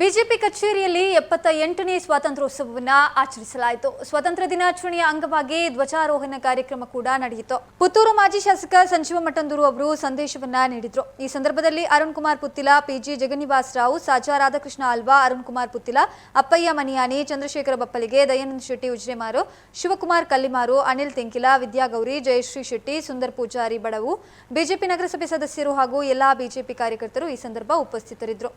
BJP ಕಚೇರಿಯಲ್ಲಿ ಎಪ್ಪತ್ತ ಎಂಟನೇ ಸ್ವಾತಂತ್ರ್ಯೋತ್ಸವವನ್ನು ಆಚರಿಸಲಾಯಿತು. ಸ್ವಾತಂತ್ರ್ಯ ದಿನಾಚರಣೆಯ ಅಂಗವಾಗಿ ಧ್ವಜಾರೋಹಣ ಕಾರ್ಯಕ್ರಮ ಕೂಡ ನಡೆಯಿತು. ಪುತ್ತೂರು ಮಾಜಿ ಶಾಸಕ ಸಂಜೀವ ಮಠಂದೂರು ಅವರು ಸಂದೇಶವನ್ನ ನೀಡಿದ್ರು. ಈ ಸಂದರ್ಭದಲ್ಲಿ ಅರುಣ್ ಕುಮಾರ್ ಪುತ್ತಿಲ ಪಿಜಿ ಜಗನ್ನಿವಾಸ್ ರಾವ್, ಸಾಜಾ ರಾಧಾಕೃಷ್ಣ ಆಲ್ವಾ ಅರುಣ್ ಕುಮಾರ್ ಪುತ್ತಿಲ, ಅಪ್ಪಯ್ಯ ಮನಿಯಾನಿ, ಚಂದ್ರಶೇಖರ ಬಪ್ಪಲಿಗೆ, ದಯಾನಂದ ಶೆಟ್ಟಿ ಉಜ್ರೆಮಾರು ಶಿವಕುಮಾರ್ ಕಲ್ಲಿಮಾರು, ಅನಿಲ್ ತೆಂಕಿಲ, ವಿದ್ಯಾಗೌರಿ, ಜಯಶ್ರೀ ಶೆಟ್ಟಿ, ಸುಂದರ್ ಪೂಜಾರಿ ಬಡವು, ಬಿಜೆಪಿ ನಗರಸಭೆ ಸದಸ್ಯರು ಹಾಗೂ ಎಲ್ಲಾ ಬಿಜೆಪಿ ಕಾರ್ಯಕರ್ತರು ಈ ಸಂದರ್ಭ ಉಪಸ್ಥಿತರಿದ್ದರು.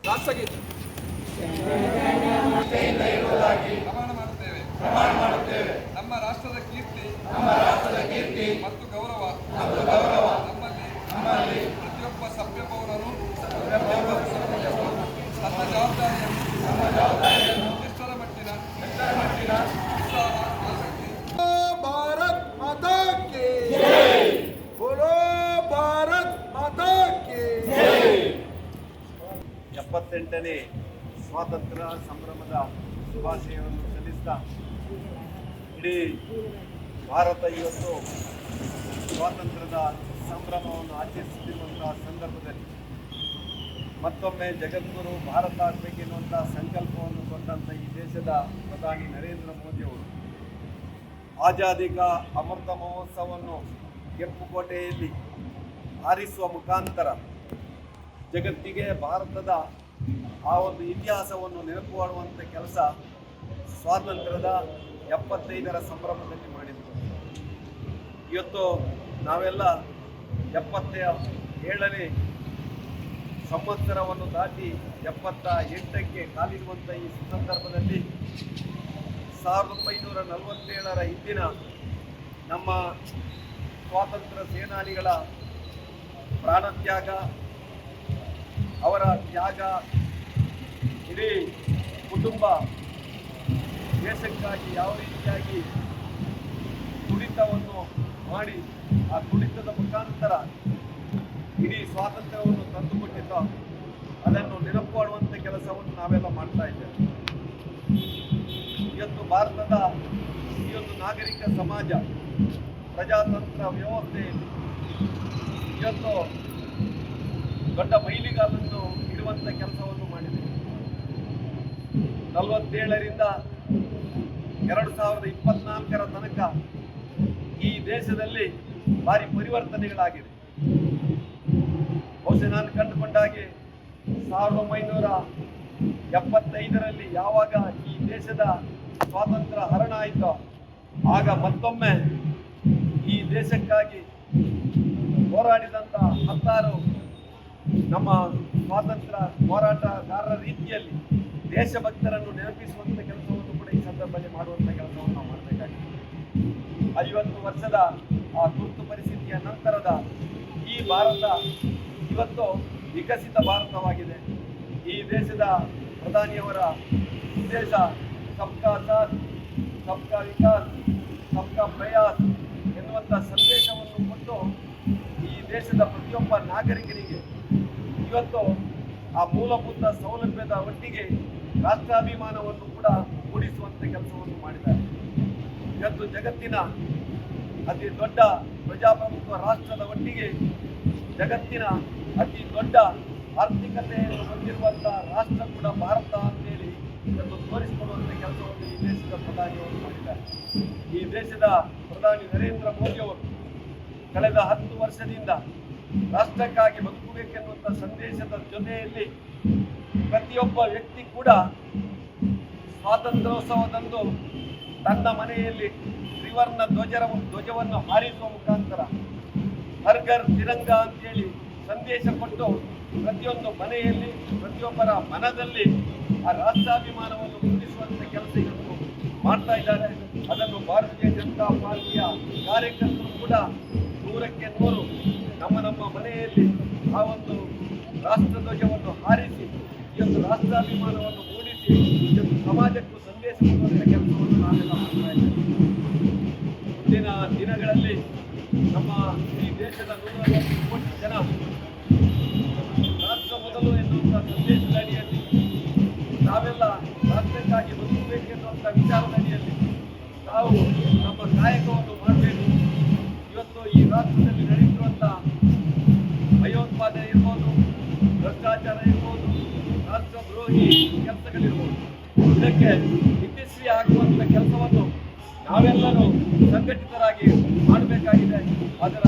ಪ್ರಮಾಣ ಮಾಡುತ್ತೇವೆ ಪ್ರಮಾಣ ಮಾಡುತ್ತೇವೆ ನಮ್ಮ ರಾಷ್ಟ್ರದ ಕೀರ್ತಿ ನಮ್ಮ ರಾಷ್ಟ್ರದ ಕೀರ್ತಿ ಮತ್ತು ಗೌರವ ಮತ್ತು ಗೌರವ ನಮ್ಮಲ್ಲಿ ನಮ್ಮಲ್ಲಿ ಪ್ರತಿಯೊಬ್ಬ ಸಭ್ಯ ಪೌರರು ತಮ್ಮ ಜವಾಬ್ದಾರಿಯನ್ನು ತಮ್ಮ ಜವಾಬ್ದಾರಿಯನ್ನು ಎಷ್ಟರ ಮಟ್ಟಿನ ಎಷ್ಟರ ಮಟ್ಟಿನ ಆಸಕ್ತಿ ಭಾರತ್ ಮಾತಾ ಕೇ ಬೋಲೋ ಭಾರತ್ ಮಾತಾ ಕೇ ಎಪ್ಪತ್ತೆಂಟನೇ ಸ್ವಾತಂತ್ರ್ಯ ಸಂಭ್ರಮದ ಶುಭಾಶಯವನ್ನು ಸಲ್ಲಿಸ್ತಾ ಇಡೀ ಭಾರತ ಇವತ್ತು ಸ್ವಾತಂತ್ರ್ಯದ ಸಂಭ್ರಮವನ್ನು ಆಚರಿಸುತ್ತಿರುವಂತಹ ಸಂದರ್ಭದಲ್ಲಿ ಮತ್ತೊಮ್ಮೆ ಜಗದ್ಗುರು ಭಾರತ ಆಗಬೇಕೆನ್ನುವಂಥ ಸಂಕಲ್ಪವನ್ನು ಕೊಟ್ಟಂಥ ಈ ದೇಶದ ಪ್ರಧಾನಿ ನರೇಂದ್ರ ಮೋದಿಯವರು ಆಜಾದಿ ಕಾ ಅಮೃತ ಮಹೋತ್ಸವವನ್ನು ಕೆಂಪುಕೋಟೆಯಲ್ಲಿ ಆರಿಸುವ ಮುಖಾಂತರ ಜಗತ್ತಿಗೆ ಭಾರತದ ಆ ಒಂದು ಇತಿಹಾಸವನ್ನು ನೆನಪು ಮಾಡುವಂಥ ಕೆಲಸ ಸ್ವಾತಂತ್ರ್ಯದ ಎಪ್ಪತ್ತೈದರ ಸಂಭ್ರಮದಲ್ಲಿ ಮಾಡಿದರು. ಇವತ್ತು ನಾವೆಲ್ಲ ಎಪ್ಪತ್ತ ಏಳನೇ ಸಂವತ್ಸರವನ್ನು ದಾಟಿ ಎಪ್ಪತ್ತ ಎಂಟಕ್ಕೆ ಕಾಲಿಡುವಂಥ ಈ ಸಂದರ್ಭದಲ್ಲಿ ಸಾವಿರದ ಒಂಬೈನೂರ ನಲವತ್ತೇಳರ ಹಿಂದಿನ ನಮ್ಮ ಸ್ವಾತಂತ್ರ್ಯ ಸೇನಾನಿಗಳ ಪ್ರಾಣತ್ಯಾಗ ಅವರ ತ್ಯಾಗ ಇಡೀ ಕುಟುಂಬ ದೇಶಕ್ಕಾಗಿ ಯಾವ ರೀತಿಯಾಗಿ ತುಡಿತವನ್ನು ಮಾಡಿ, ಆ ತುಡಿತದ ಮುಖಾಂತರ ಇಡೀ ಸ್ವಾತಂತ್ರ್ಯವನ್ನು ತಂದುಕೊಟ್ಟಿದ್ದೋ, ಅದನ್ನು ನೆನಪು ಕೆಲಸವನ್ನು ನಾವೆಲ್ಲ ಮಾಡ್ತಾ ಇದ್ದೇವೆ. ಇವತ್ತು ಭಾರತದ ಈ ಒಂದು ನಾಗರಿಕ ಸಮಾಜ, ಪ್ರಜಾತಂತ್ರ ವ್ಯವಸ್ಥೆಯಲ್ಲಿ ಇವತ್ತು ದೊಡ್ಡ ಮೈಲಿಗಾಲನ್ನು ಇಡುವಂಥ ಕೆಲಸವನ್ನು ಮಾಡಿದೆ. ನಲವತ್ತೇಳರಿಂದ ಎರಡು ಸಾವಿರದ ಇಪ್ಪತ್ನಾಲ್ಕರ ತನಕ ಈ ದೇಶದಲ್ಲಿ ಭಾರಿ ಪರಿವರ್ತನೆಗಳಾಗಿದೆ ಬಹುಶಃ ನಾನು ಕಂಡುಕೊಂಡಾಗೆ ಸಾವಿರದ ಒಂಬೈನೂರ ಎಪ್ಪತ್ತೈದರಲ್ಲಿ ಯಾವಾಗ ಈ ದೇಶದ ಸ್ವಾತಂತ್ರ್ಯ ಹರಣ ಆಯಿತೋ, ಆಗ ಮತ್ತೊಮ್ಮೆ ಈ ದೇಶಕ್ಕಾಗಿ ಹೋರಾಡಿದಂಥ ಹತ್ತಾರು ನಮ್ಮ ಸ್ವಾತಂತ್ರ್ಯ ಹೋರಾಟಗಾರರ ರೀತಿಯಲ್ಲಿ ದೇಶಭಕ್ತರನ್ನು ನೆನಪಿಸುವಂಥ ಕೆಲಸವನ್ನು ಕೂಡ ಈ ಸಂದರ್ಭದಲ್ಲಿ ಮಾಡುವಂಥ ಕೆಲಸವನ್ನು ನಾವು ಮಾಡಬೇಕಾಗಿದೆ. ಐವತ್ತು ವರ್ಷದ ಆ ತುರ್ತು ಪರಿಸ್ಥಿತಿಯ ನಂತರದ ಈ ಭಾರತ ಇವತ್ತು ವಿಕಸಿತ ಭಾರತವಾಗಿದೆ. ಈ ದೇಶದ ಪ್ರಧಾನಿಯವರ ಉದ್ದೇಶ ಸಬ್ಕಾ ಸಾಥ್, ಸಬ್ಕಾ ವಿಕಾಸ್, ಸಬ್ಕಾ ಪ್ರಯಾಸ್ ಎನ್ನುವಂಥ ಸಂದೇಶವನ್ನು ಕೊಟ್ಟು ದೇಶದ ಪ್ರತಿಯೊಬ್ಬ ನಾಗರಿಕರಿಗೆ ಇವತ್ತು ಆ ಮೂಲಭೂತ ಸೌಲಭ್ಯದ ಒಟ್ಟಿಗೆ ರಾಷ್ಟ್ರಾಭಿಮಾನವನ್ನು ಕೂಡ ಮೂಡಿಸುವಂತೆ ಕೆಲಸವನ್ನು ಮಾಡಿದ್ದಾರೆ. ಇವತ್ತು ಜಗತ್ತಿನ ಅತಿ ದೊಡ್ಡ ಪ್ರಜಾಪ್ರಭುತ್ವ ರಾಷ್ಟ್ರದ ಒಟ್ಟಿಗೆ ಜಗತ್ತಿನ ಅತಿ ದೊಡ್ಡ ಆರ್ಥಿಕತೆಯನ್ನು ಹೊಂದಿರುವಂಥ ರಾಷ್ಟ್ರ ಕೂಡ ಭಾರತ ಅಂತೇಳಿ ಇವತ್ತು ತೋರಿಸಿಕೊಡುವಂಥ ಕೆಲಸವನ್ನು ಈ ದೇಶದ ಪ್ರಧಾನಿಯವರು ಮಾಡಿದ್ದಾರೆ. ಈ ದೇಶದ ಪ್ರಧಾನಿ ನರೇಂದ್ರ ಮೋದಿಯವರು ಕಳೆದ ಹತ್ತು ವರ್ಷದಿಂದ ರಾಷ್ಟ್ರಕ್ಕಾಗಿ ಬದುಕಬೇಕೆನ್ನುವಂಥ ಸಂದೇಶದ ಜೊತೆಯಲ್ಲಿ ಪ್ರತಿಯೊಬ್ಬ ವ್ಯಕ್ತಿ ಕೂಡ ಸ್ವಾತಂತ್ರ್ಯೋತ್ಸವದಂದು ತನ್ನ ಮನೆಯಲ್ಲಿ ತ್ರಿವರ್ಣ ಧ್ವಜರ ಧ್ವಜವನ್ನು ಹಾರಿಸುವ ಮುಖಾಂತರ ಹರ್ಗರ್ ತಿರಂಗ ಅಂತೇಳಿ ಸಂದೇಶ ಕೊಟ್ಟು ಪ್ರತಿಯೊಂದು ಮನೆಯಲ್ಲಿ, ಪ್ರತಿಯೊಬ್ಬರ ಮನದಲ್ಲಿ ಆ ರಾಷ್ಟ್ರಾಭಿಮಾನವನ್ನು ಮೂಡಿಸುವಂಥ ಕೆಲಸ ಇವತ್ತು ಮಾಡ್ತಾ ಇದ್ದಾರೆ. ಅದನ್ನು ಭಾರತೀಯ ಜನತಾ ಪಾರ್ಟಿಯ ಕಾರ್ಯಕರ್ತರು ಕೂಡ ನೂರಕ್ಕೆ ನೂರು ನಮ್ಮ ನಮ್ಮ ಮನೆಯಲ್ಲಿ ಆ ಒಂದು ರಾಷ್ಟ್ರ ಧ್ವಜವನ್ನು ಹಾರಿಸಿ, ಈ ಒಂದು ರಾಷ್ಟ್ರಾಭಿಮಾನವನ್ನು ಮೂಡಿಸಿ ಸಮಾಜಕ್ಕೂ ಸಂದೇಶ ಕೊಡುವಂತಹ ಕೆಲಸವನ್ನು ನಾವೆಲ್ಲ ಮಾಡ್ತಾ ಇದ್ದೇವೆ. ಮುಂದಿನ ದಿನಗಳಲ್ಲಿ ನಮ್ಮ ಈ ದೇಶದ ನೂರ ಕೋಟಿ ಜನ ರಾಷ್ಟ್ರ ಮೊದಲು ಎನ್ನುವಂಥ ಸಂದೇಶದ ಅಡಿಯಲ್ಲಿ ನಾವೆಲ್ಲ ರಾಷ್ಟ್ರಕ್ಕಾಗಿ ಬದುಕಬೇಕೆನ್ನುವಂಥ ವಿಚಾರದ ಅಡಿಯಲ್ಲಿ ನಾವು ನಮ್ಮ ಕಾಯಕವನ್ನು ಈ ರಾಷ್ಟ್ರದಲ್ಲಿ ನಡೆಯುತ್ತಿರುವಂಥ ಭಯೋತ್ಪಾದನೆ ಇರ್ಬೋದು, ಭ್ರಷ್ಟಾಚಾರ ಇರ್ಬೋದು, ರಾಷ್ಟ್ರದ್ರೋಹಿ ಕೆಲಸ ಕೆಲಸಗಳಿರ್ಬೋದು, ಇದಕ್ಕೆ ಯಶಸ್ವಿ ಆಗುವಂಥ ಕೆಲಸವನ್ನು ನಾವೆಲ್ಲರೂ ಸಂಘಟಿತರಾಗಿ ಮಾಡಬೇಕಾಗಿದೆ. ಅದರ